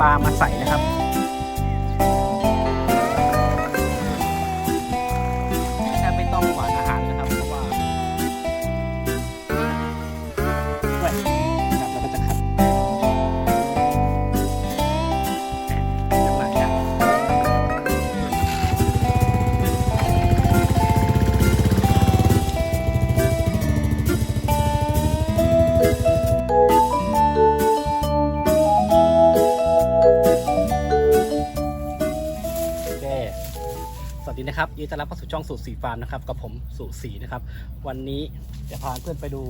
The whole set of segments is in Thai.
ปลามาใส่นะครับ นะครับยินดีต้อนรับเข้าสู่ช่องสูตรสีฟาร์มนะครับกับผมสูตรสีนะครับ วันนี้จะพาเพื่อนไปดู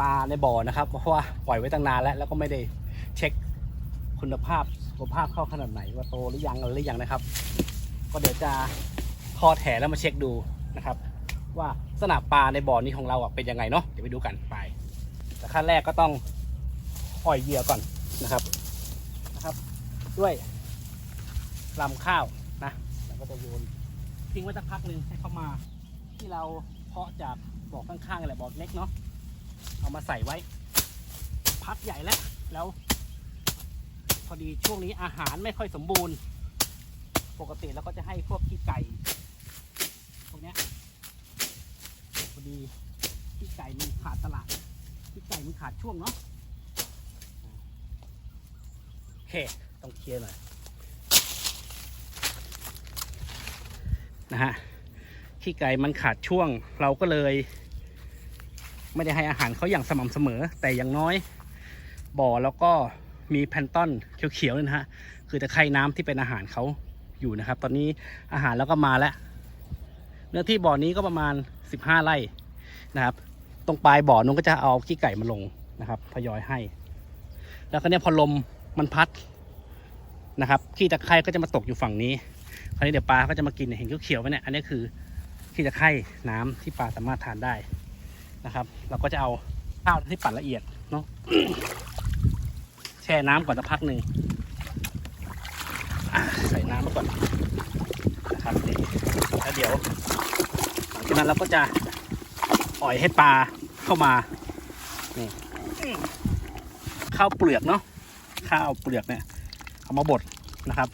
ปลาในบ่อนะครับ เพราะว่าปล่อยไว้ตั้งนานแล้ว แล้วก็ไม่ได้เช็คคุณภาพสุขภาพเข้าขนาดไหนว่าโตหรือยังหรือยังนะครับ ก็เดี๋ยวจะทอดแถแล้วมาเช็คดูนะครับ ว่าสนามปลาในบ่อนี้ของเราอะเป็นยังไงเนาะเดี๋ยวไปดูกันไป แต่ขั้นแรกก็ต้องปล่อยเหยื่อก่อนนะครับนะครับ ด้วยลำข้าวนะเราก็จะโยน ทิ้งไว้สักพักหนึ่งให้เขามา ที่เราเพาะจากบ่อข้างๆนี่แหละบ่อเล็กเนาะเอามาใส่ไว้ พักใหญ่แล้วแล้ว พอดีช่วงนี้อาหารไม่ค่อยสมบูรณ์ ปกติเราก็จะให้พวกขี้ไก่พวกเนี้ยพอดีขี้ไก่มันขาดตลาดขี้ไก่มันขาดช่วงเนาะโอเคต้องเคลียร์หน่อย นะฮะขี้ไก่มันขาดช่วง เราก็เลย ไม่ได้ให้อาหารเขาอย่างสม่ำเสมอ แต่อย่างน้อย บ่อแล้วก็มีแพนต้นเขียวๆนี่นะฮะคือตะไคร่น้ำที่เป็นอาหารเขาอยู่นะครับ ตอนนี้อาหารแล้วก็มาแล้วเนื้อที่บ่อนี้ก็ประมาณ 15 ไร่นะครับ ตรงปลายบ่อนู้นก็จะเอาขี้ไก่มาลงนะครับทยอยให้ แล้วก็เนี่ยพอลมมันพัดนะครับขี้ตะไคร่ก็จะมาตกอยู่ฝั่งนี้ คราวนี้เดี๋ยวปลาก็จะมากินเห็นเขียวๆไหมเนี่ยอันนี้คือขี้ตะไคร่น้ำที่ปลาสามารถทานได้นะครับ เราก็จะเอาข้าวที่ปั่นละเอียดเนาะแช่น้ำก่อนสักพักหนึ่งใส่น้ำมาก่อนนะครับแล้วเดี๋ยวหลังจากนั้นเราก็จะปล่อยให้ปลาเข้ามานี่ข้าวเปลือกเนาะข้าวเปลือกเนี่ยเอามาบดนะครับ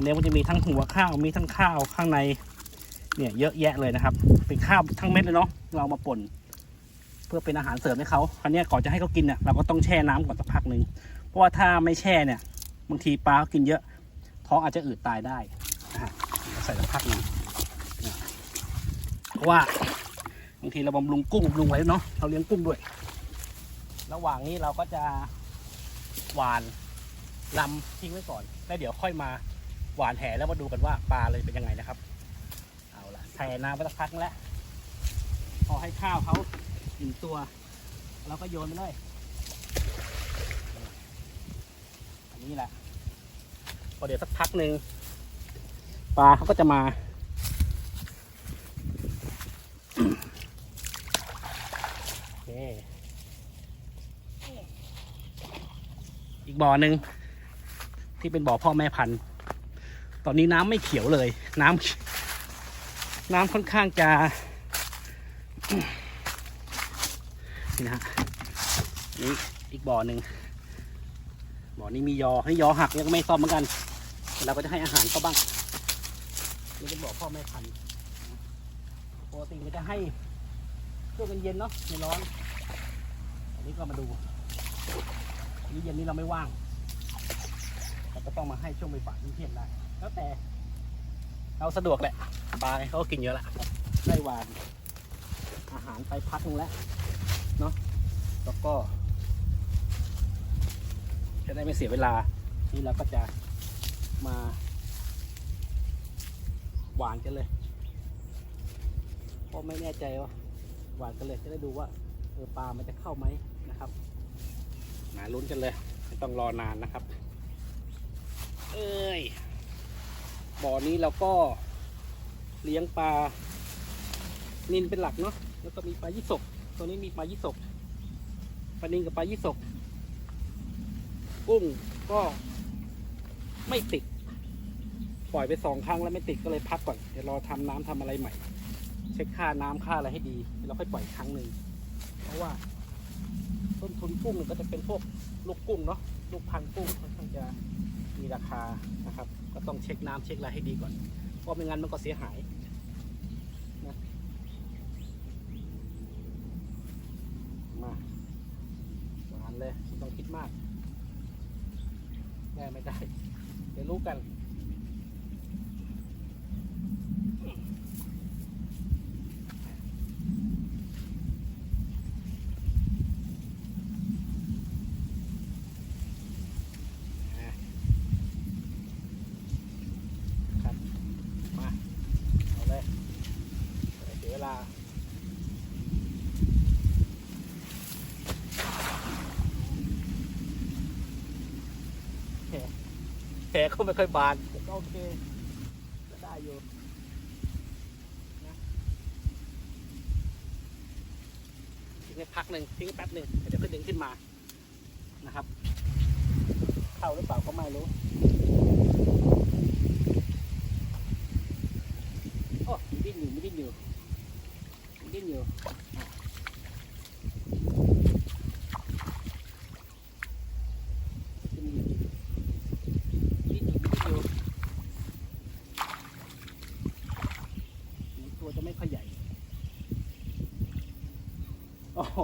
อันนี้มันจะมีทั้งหัวข้าวมีทั้งข้าวข้างใน เนี่ยเยอะแยะเลยนะครับ เป็นข้าวทั้งเม็ดเลยเนาะเรามาป่น เพื่อเป็นอาหารเสริมให้เขาคราวนี้ก่อนจะให้เขากินเนี่ยเราก็ต้องแช่น้ำก่อนสักพักหนึ่งเพราะว่าถ้าไม่แช่เนี่ยบางทีปลาเขากินเยอะท้องอาจจะอืดตายได้นะฮะใส่สักพักหนึ่งเพราะว่าบางทีเราบำรุงกุ้งบำรุงไว้เนาะเราเลี้ยงกุ้งด้วย ระหว่างนี้เราก็จะหวานลำทิ้งไว้ก่อน แล้วเดี๋ยวค่อยมา หวานแหแล้วมาดูกันว่าปลาเลยเป็นยังไงนะครับ เอาละใส่น้ำไปสักพักแล้วพอให้ข้าวเขาอิ่มตัว เราก็โยนไปเลย อันนี้แหละ พอเดี๋ยวสักพักหนึ่งปลาเขาก็จะมา โอเค อีกบ่อหนึ่งที่เป็นบ่อพ่อแม่พันธุ์ ตอนนี้น้ำไม่เขียวเลย น้ำน้ำค่อนข้างจะนี่นะฮะนี่อีกบ่อหนึ่งบ่อนี้มียอให้ยอหักยังไม่ซ่อมเหมือนกัน เราก็จะให้อาหารเขาบ้างนี่เป็นบ่อพ่อแม่พันธุ์ปกติก็จะให้ช่วงเย็นเนาะไม่ร้อน อันนี้ก็มาดูนนี้เย็นนี้เราไม่ว่างเราก็ต้องมาให้ช่วงบ่ายๆเที่ยงได้ แล้วแต่เราสะดวกแหละปลาเขากินเยอะละได้หวาน อาหารไปพักนึงแล้วเนาะแล้วก็ จะได้ไม่เสียเวลา นี่เราก็จะมา หวานกันเลยเพราะไม่แน่ใจว่าหวานกันเลยจะได้ดูว่าเออปลามันจะเข้าไหมนะครับมาลุ้นกันเลย ไม่ต้องรอนานนะครับ เอ้ย บ่อนี้เราก็เลี้ยงปลานินเป็นหลักเนาะแล้วก็มีปลายี่สกตัวนี้มีปลายี่สกปลานินกับปลายี่สกกุ้งก็ไม่ติด ปล่อยไปสองครั้งแล้วไม่ติดก็เลยพักก่อน เดี๋ยวรอทำน้ำทำอะไรใหม่ เช็คค่าน้ำค่าอะไรให้ดีเราค่อยปล่อยครั้งหนึ่งเพราะว่าต้นทุนกุ้งก็จะเป็นพวกลูกกุ้งเนาะลูกพันกุ้งค่อนข้างจะ มีราคานะครับ ก็ต้องเช็คน้ำเช็คอะไรให้ดีก่อน เพราะไม่งั้นมันก็เสียหายนะมาหวานเลยไม่ต้องคิดมากได้ไม่ได้ เดี๋ยวรู้กัน ครับ มา เอาเลยเสียเวลา แผล แผลเขาไม่ค่อยบานก็โอเคก็ได้อยู่นะทิ้งไว้พักหนึ่งทิ้งไว้แป๊บหนึ่งเดี๋ยวก็ดึงขึ้นมานะครับ เข้าหรือเปล่าก็ไม่รู้โอ้มีดิ้นอยู่มีดิ้นอยู่มีดิ้นอยู่อะดิ้นอยู่ดิ้นอยู่ดิ้นอยู่นี่ตัวจะไม่ค่อยใหญ่ โอ้โห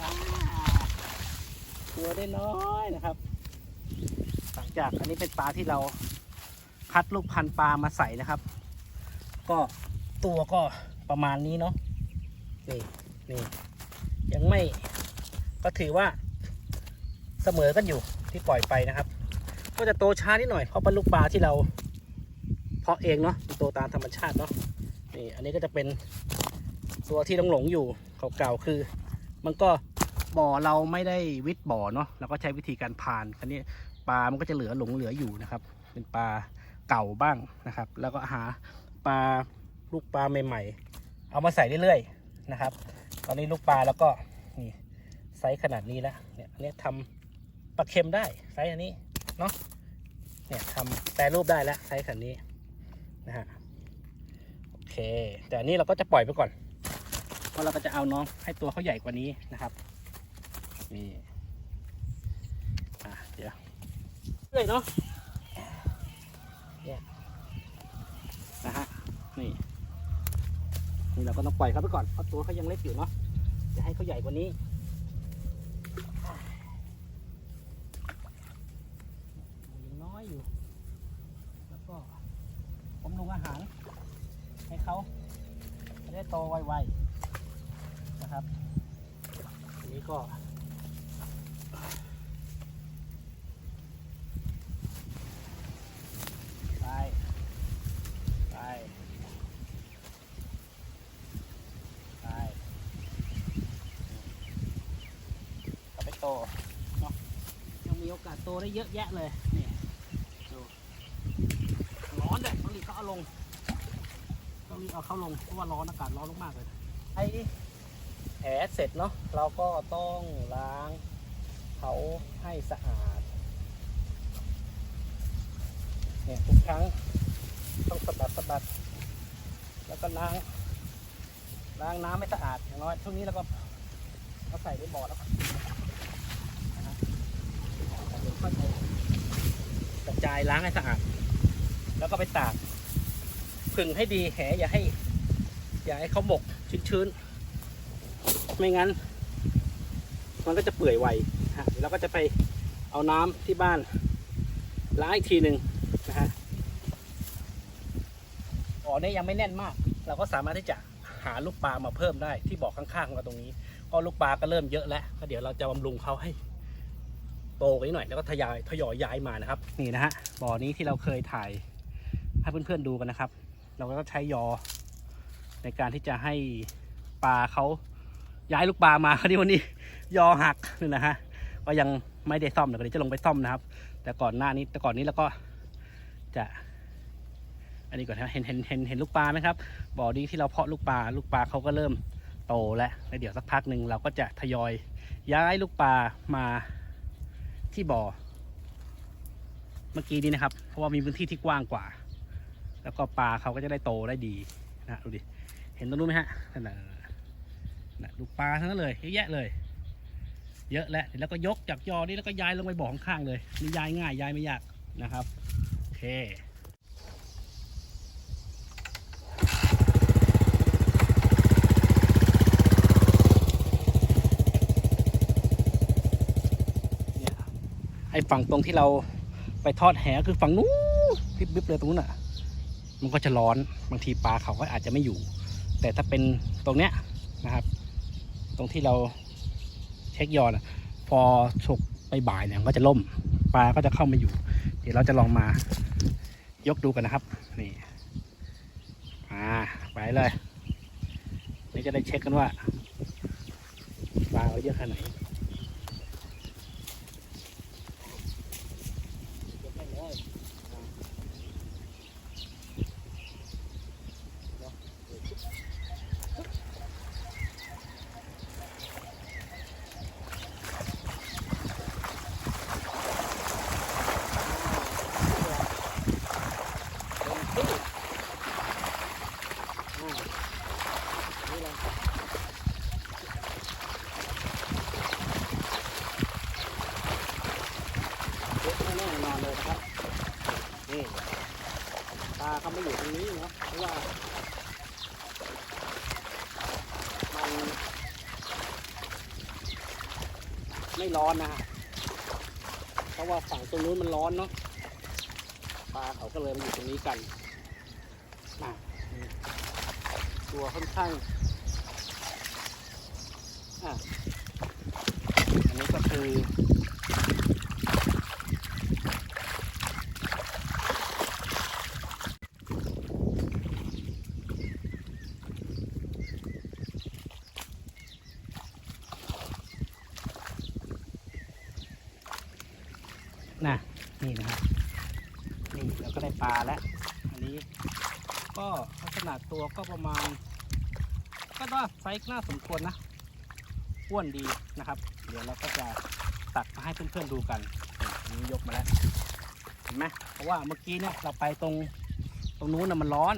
อ่า ตัวได้น้อยนะครับ หลังจากอันนี้เป็นปลาที่เราคัดลูกพันปลามาใส่นะครับ ก็ตัวก็ประมาณนี้เนาะนี่นี่ยังไม่ก็ถือว่าเสมอกันอยู่ที่ปล่อยไปนะครับ ก็จะโตช้านิดหน่อยเพราะเป็นลูกปลาที่เราเพาะเองเนาะมันโตตามธรรมชาติเนาะนี่อันนี้ก็จะเป็นตัวที่ต้องหลงอยู่เก่าๆคือ มันก็ บ่อเราไม่ได้วิทบ่อเนาะเราก็ใช้วิธีการพานคันนี้ปลา มันก็จะเหลือหลงเหลืออยู่นะครับ เป็นปลาเก่าบ้างนะครับ แล้วก็หาปลาลูกปลาใหม่ๆ เอามาใส่เรื่อยๆนะครับ ตอนนี้ลูกปลาแล้วก็นี่ไซส์ขนาดนี้แล้วเนี่ยอันนี้ทำปลาเค็มได้ไซส์อันนี้เนาะเนี่ยทำแปรรูปได้แล้วไซส์ขนาดนี้นะฮะโอเค แต่อันนี้เราก็จะปล่อยไปก่อนเพราะเราก็จะเอาน้องให้ตัวเขาใหญ่กว่านี้นะครับ นี่อะเดี๋ยวเลยเนาะเนี่ยนะฮะนี่นี่เราก็ต้องปล่อยเขาไปก่อนเพราะตัวเขายังเล็กอยู่เนาะจะให้เขาใหญ่กว่านี้ ยังน้อยอยู่ แล้วก็ผมลงอาหาร ให้เขาจะได้โตไวๆ นะครับอันนี้ก็ ไป ไป ไปก็ไป โตเนาะยังมีโอกาสโตได้เยอะแยะเลยนี่ดูร้อนเลยต้องรีบเขาเอาลงต้องรีบเอาเข้าลงเพราะว่าร้อนอากาศร้อนมากๆเลยไอ้แผลเสร็จเนาะเราก็ต้องล้างเขาให้สะอาดเนี่ยทุกครั้งต้องสะบัดสะบัด แล้วก็ล้าง ล้างน้ำให้สะอาดอย่างน้อยช่วงนี้เราก็เอาใส่ในบ่อแล้วก็นะฮะเดี๋ยวค่อยไป กระจายล้างให้สะอาด แล้วก็ไปตากผึ่งให้ดีแหอย่าให้ อย่าให้เขาหมกชื้นๆ ไม่งั้น มันก็จะเปื่อยไวฮะเดี๋ยวเราก็จะไปเอาน้ำที่บ้านล้างอีกทีหนึ่งนะฮะบ่อเนี่ยยังไม่แน่นมาก เราก็สามารถที่จะหาลูกปลามาเพิ่มได้ที่บ่อข้างๆของเราตรงนี้ก็ลูกปลาก็เริ่มเยอะแล้วก็เดี๋ยวเราจะบำรุงเขาให้ โตกว่านี้หน่อยแล้วก็ทยอยทยอยย้ายมานะครับ นี่นะฮะบ่อนี้ที่เราเคยถ่ายให้เพื่อนๆดูกันนะครับ เราก็ใช้ยอ ในการที่จะให้ปลาเขาย้ายลูกปลามาคราวนี้วันนี้ยอหักนี่นะฮะก็ยังไม่ได้ซ่อมเดี๋ยวเดี๋ยวจะลงไปซ่อมนะครับ แต่ก่อนหน้านี้แต่ก่อนนี้เราก็จะ อันนี้ก่อนนะเห็นเห็นเห็นเห็นลูกปลาไหมครับบ่อนี้ที่เราเพาะลูกปลาลูกปลาเขาก็เริ่มโตแล้วแล้วเดี๋ยวสักพักหนึ่งเราก็จะทยอยย้ายลูกปลามา ที่บ่อ เมื่อกี้นี้นะครับ เพราะว่ามีพื้นที่ที่กว้างกว่า แล้วก็ปลาเขาก็จะได้โตได้ดีนะดูดิ เห็นตรงนู้นไหมฮะนั่นน่ะนั่นน่ะนั่นดูปลาทั้งนั้นเลยเยอะแยะเลย เยอะแล้วแล้วก็ยกจากยอนี่แล้วก็ย้ายลงไปบ่อข้างๆเลยนี่ย้ายง่ายย้ายไม่ยากนะครับ โอเค ไอ้ฝั่งตรงที่เราไปทอดแหคือฝั่งนู้นริบๆเลยตรงนู้นอะ มันก็จะร้อนบางทีปลาเขาก็อาจจะไม่อยู่ แต่ถ้าเป็นตรงเนี้ยนะครับ ตรงที่เราเช็คยอดพอฉกไปบ่ายเนี่ยก็จะล่มปลาก็จะเข้ามาอยู่ เดี๋ยวเราจะลองมายกดูกันนะครับ นี่อ่าไปเลยนี่จะได้เช็คกันว่าปลาเราเยอะขนาดไหน ยกได้เลยเยอะ แน่ๆนอนเลยนะครับ นี่ปลาเขาไม่อยู่ตรงนี้เนาะเพราะว่า มันไม่ร้อนนะฮะ เพราะว่าฝั่งตรงนู้นมันร้อนเนาะ ปลาเขาก็เลยมาอยู่ตรงนี้กันนะตัวค่อนข้าง อันนี้ก็คือน่ะนี่นะครับนี่เราก็ได้ปลาแล้ว อันนี้ ก็ลักษณะตัวก็ประมาณ ก็ว่าไซส์น่าสมควรนะ อ้วนดีนะครับ เดี๋ยวเราก็จะตักมาให้เพื่อนๆดูกันนี่อันนี้ยกมาแล้วเห็นไหมเพราะว่าเมื่อกี้เนี่ยเราไปตรงตรงนู้นนะมันร้อน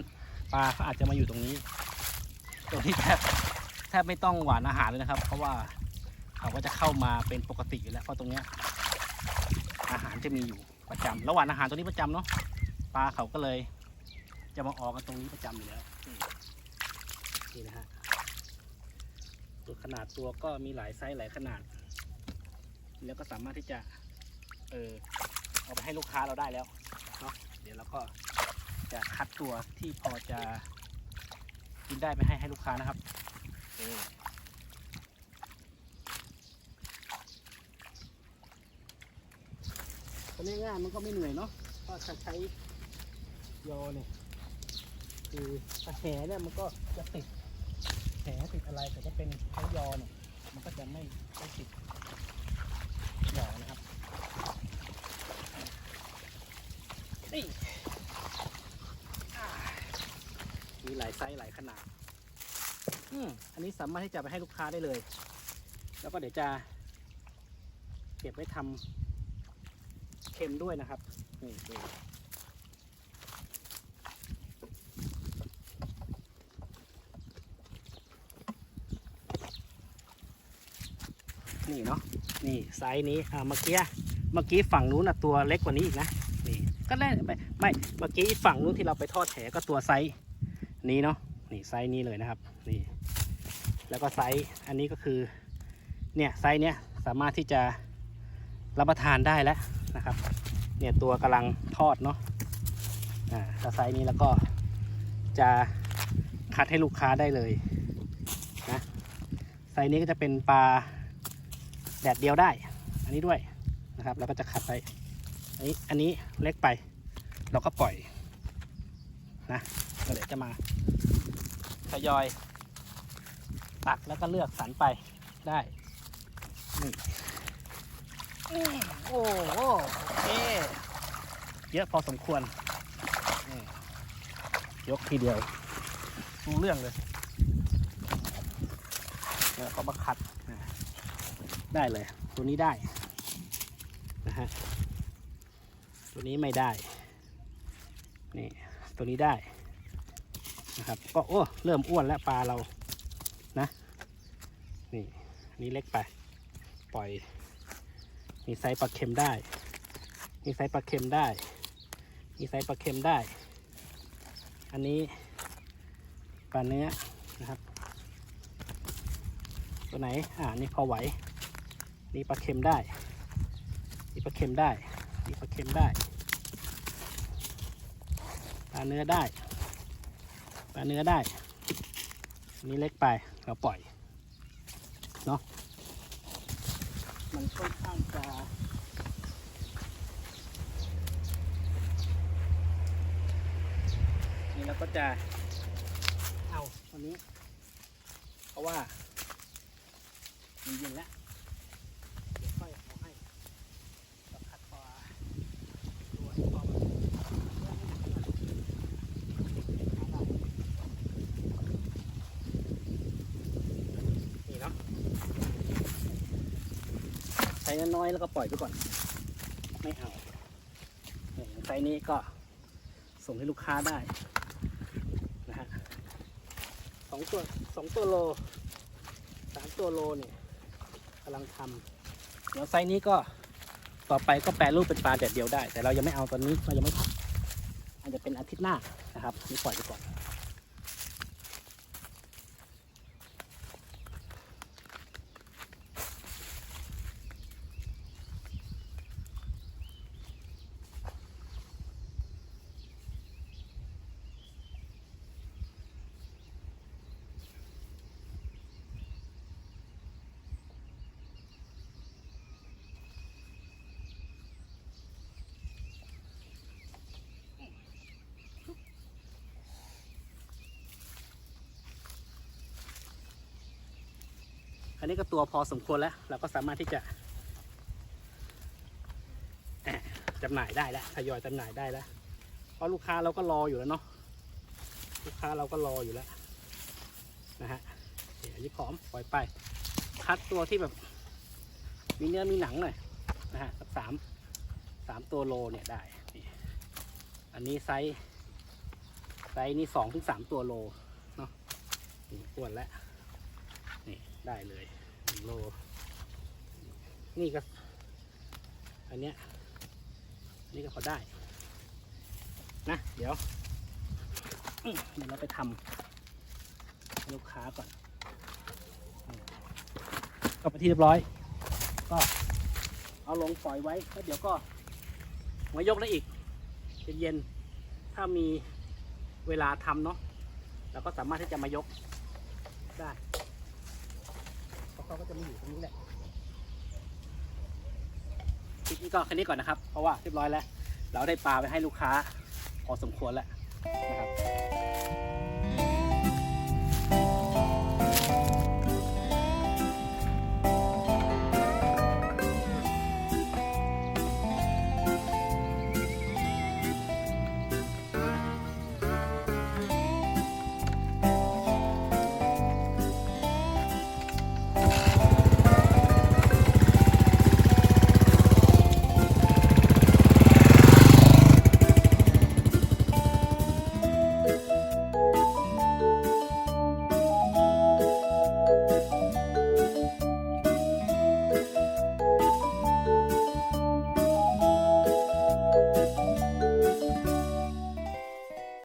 ปลาเขาอาจจะมาอยู่ตรงนี้ ตรงที่แทบแทบไม่ต้องหวานอาหารเลยนะครับ เพราะว่าเขาก็จะเข้ามาเป็นปกติอยู่แล้วเพราะตรงเนี้ยอาหารจะมีอยู่ประจำระหว่างอาหารตรงนี้ประจำเนาะปลาเขาก็เลย จะมาออกกันตรงนี้ประจำอยู่แล้วนี่นะฮะ ตัวขนาดตัวก็มีหลายไซส์หลายขนาด แล้วก็สามารถที่จะ เออเอาไปให้ลูกค้าเราได้แล้วเนาะเดี๋ยวเราก็จะคัดตัวที่พอจะกินได้ไปให้ให้ลูกค้านะครับเออตอนนี้งานมันก็ไม่เหนื่อยเนาะก็จะใช้โยเนี่ยคือถ้าแหเนี่ยมันก็จะติด แหติดอะไรแต่ถ้าเป็นใช้ยอเนี่ยมันก็จะไม่ไม่ติดยอนะครับนี่มีหลายไซส์หลายขนาดอืมอันนี้สามารถที่จะไปให้ลูกค้าได้เลย แล้วก็เดี๋ยวจะ เก็บไว้ทำเค็มด้วยนะครับนี่ นี่เนาะนี่ไซส์นี้อ่าเมื่อกี้เมื่อกี้ฝั่งนู้นนะตัวเล็กกว่านี้อีกนะนี่ก็ได้ไม่ไม่เมื่อกี้ฝั่งนู้นที่เราไปทอดแหก็ตัวไซส์นี้เนาะนี่ไซส์นี้เลยนะครับนี่แล้วก็ไซส์อันนี้ก็คือเนี่ยไซส์เนี้ยสามารถที่จะรับประทานได้แล้วนะครับเนี่ยตัวกำลังทอดเนาะอ่าถ้าไซส์นี้แล้วก็จะคัดให้ลูกค้าได้เลยนะไซส์นี้ก็จะเป็นปลา แดดเดียวได้ อันนี้ด้วยนะครับแล้วก็จะคัดไป อันนี้อันนี้เล็กไป เราก็ปล่อยนะเดี๋ยวจะมาทยอย ตักแล้วก็เลือกสรรไปได้นี่โอ้โหโอเคเยอะพอสมควรยกทีเดียวรู้เรื่องเลยแล้วก็มาขัดนะ ได้เลย ตัวนี้ได้นะฮะตัวนี้ไม่ได้นี่ตัวนี้ได้นะครับก็โอ้เริ่มอ้วนแล้วปลาเรานะนี่นนี้เล็กไป ปล่อย มีไซส์ปลาเค็มได้ มีไซส์ปลาเค็มได้ มีไซส์ปลาเค็มได้ อันนี้ปลาเนื้อนะครับ ตัวไหนอ่านี่พอไหว นี่ปลาเค็มได้นี่ปลาเค็มได้นี่ปลาเค็มได้ปลาเนื้อได้ปลาเนื้อได้อันนี้เล็กไปเราปล่อยเนาะมันค่อนข้างจะนี่เราก็จะเอาตัวนี้ เพราะว่ามันเย็นแล้ว เดี๋ยวค่อยเอาให้สัมผัสปลาตัวที่พอมันนี่เนาะ ใส่น้อยๆแล้วก็ปล่อยไปก่อน ไม่เอาไซส์นี้ก็ส่งให้ลูกค้าได้นะฮะสองตัวสองตัวโลสามตัวโลเนี่ยกำลังทำเดี๋ยวไซส์นี้ก็ต่อไปก็แปรรูปเป็นปลาแดดเดียวได้ แต่เรายังไม่เอาตอนนี้เรายังไม่ทำอาจจะเป็นอาทิตย์หน้านะครับนี่ปล่อยไปก่อน อันนี้ก็ตัวพอสมควรแล้ว เราก็สามารถที่จะจำหน่ายได้แล้วทยอยจำหน่ายได้แล้ว เพราะลูกค้าเราก็รออยู่แล้วเนาะลูกค้าเราก็รออยู่แล้วนะฮะเดี๋ยวยี่ขอมปล่อยไป คัดตัวที่แบบ มีเนื้อมีหนังหน่อยนะฮะสักสามสามตัวโลเนี่ยได้ อันนี้ไซส์ไซส์นี้สองถึงสามตัวโลเนาะอ้วนแล้วนี่ได้เลย โล นี่ก็ อันเนี้ยนนี้ก็พอได้ นะ เดี๋ยวเดี๋ยวเราไปทำลูกค้าก่อนก็ไปที่เรียบร้อย ก็เอาลงปล่อยไว้แล้วเดี๋ยวก็มายกได้อีกเย็นๆถ้ามีเวลาทำเนาะเราก็สามารถที่จะมายกได้ เขาก็จะมาอยู่ตรงนี้แหละคลิปนี้ก็แค่นี้ก่อนนะครับ เพราะว่าเรียบร้อยแล้ว เราได้ปลาไปให้ลูกค้าพอสมควรแล้วนะครับ